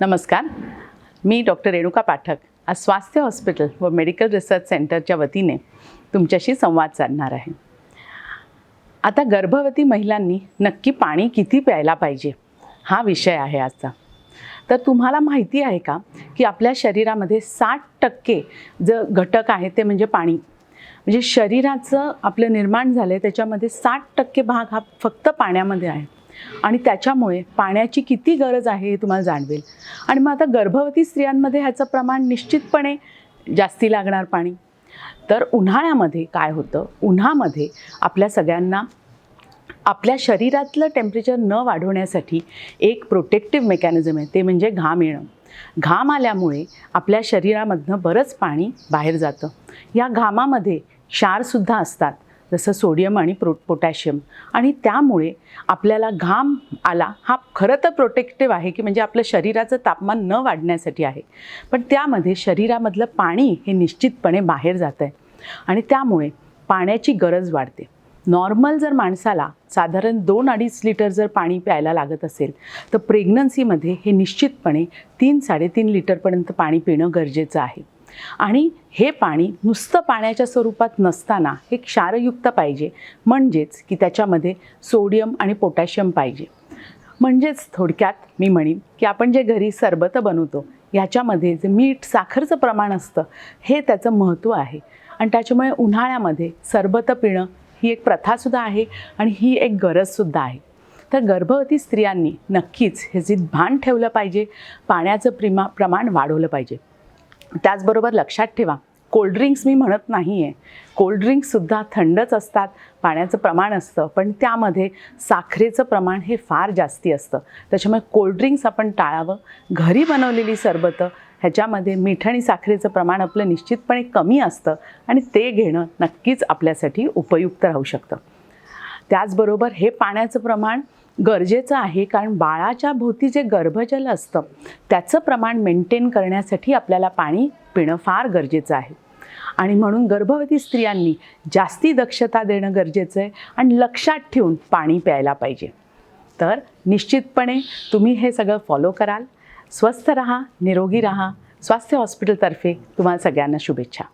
नमस्कार. मी डॉक्टर रेणुका पाठक आज स्वास्थ्य हॉस्पिटल व मेडिकल रिसर्च सेंटरच्या वतीने तुमच्याशी संवाद साधणार आहे. आता गर्भवती महिलांनी नक्की पाणी किती प्यायला पाहिजे हा विषय आहे आजचा. तर तुम्हाला माहिती आहे का की आपल्या शरीरामध्ये साठ टक्के ज घटक आहे ते म्हणजे पाणी. म्हणजे शरीराचं आपलं निर्माण झालं आहे त्याच्यामध्ये साठ टक्के भाग हा फक्त पाण्यामध्ये आहे. आणि त्याच्यामुळे पाण्याची किती गरज आहे हे तुम्हाला जाणवेल. आणि मग आता गर्भवती स्त्रियांमध्ये ह्याचं प्रमाण निश्चितपणे जास्ती लागणार पाणी. तर उन्हाळ्यामध्ये काय होतं? उन्हामध्ये आपल्या सगळ्यांना आपल्या शरीरातलं टेम्परेचर न वाढवण्यासाठी एक प्रोटेक्टिव्ह मेकॅनिझम आहे. ते म्हणजे घाम येणं. घाम आल्यामुळे आपल्या शरीरामधनं बरंच पाणी बाहेर जातं. या घामामध्ये क्षारसुद्धा असतात. जसं सोडियम आणि प्रो पोटॅशियम. आणि त्यामुळे आपल्याला घाम आला हा खरं तर प्रोटेक्टिव्ह आहे की म्हणजे आपलं शरीराचं तापमान न वाढण्यासाठी आहे. पण त्यामध्ये शरीरामधलं पाणी हे निश्चितपणे बाहेर जातं आहे आणि त्यामुळे पाण्याची गरज वाढते. नॉर्मल जर माणसाला साधारण दोन अडीच लिटर जर पाणी प्यायला लागत असेल तर प्रेग्नन्सीमध्ये हे निश्चितपणे तीन साडेतीन लिटरपर्यंत पाणी पिणं गरजेचं आहे. आणि हे पाणी नुसतं पाण्याच्या स्वरूपात नसताना हे क्षारयुक्त पाहिजे. म्हणजेच की त्याच्यामध्ये सोडियम आणि पोटॅशियम पाहिजे. म्हणजेच थोडक्यात मी म्हणेन की आपण जे घरी सरबतं बनवतो ह्याच्यामध्ये जे मीठ साखरचं प्रमाण असतं हे त्याचं महत्त्व आहे. आणि त्याच्यामुळे उन्हाळ्यामध्ये सरबतं पिणं ही एक प्रथासुद्धा आहे आणि ही एक गरजसुद्धा आहे. तर गर्भवती स्त्रियांनी नक्कीच हे जे भान ठेवलं पाहिजे पाण्याचं प्रिमा प्रमाण वाढवलं पाहिजे. त्याचबरोबर लक्षात ठेवा कोल्ड्रिंक्स मी म्हणत नाही आहे कोल्ड्रिंक्ससुद्धा थंडच असतात पाण्याचं प्रमाण असतं पण त्यामध्ये साखरेचं प्रमाण हे फार जास्ती असतं. त्याच्यामुळे कोल्ड्रिंक्स आपण टाळावं. घरी बनवलेली सरबतं ह्याच्यामध्ये मीठ आणि साखरेचं प्रमाण आपलं निश्चितपणे कमी असतं आणि ते घेणं नक्कीच आपल्यासाठी उपयुक्त राहू शकतं. त्याचबरोबर हे पाण्याचं प्रमाण गरजेचं आहे. कारण बाळाच्या भोवती जे गर्भजल असतं त्याचं प्रमाण मेंटेन करण्यासाठी आपल्याला पाणी पिणं फार गरजेचं आहे. आणि म्हणून गर्भवती स्त्रियांनी जास्ती दक्षता देणं गरजेचं आहे आणि लक्षात ठेवून पाणी प्यायला पाहिजे. तर निश्चितपणे तुम्ही हे सगळं फॉलो कराल. स्वस्थ रहा निरोगी रहा. स्वास्थ्य हॉस्पिटलतर्फे तुम्हाला सगळ्यांना शुभेच्छा.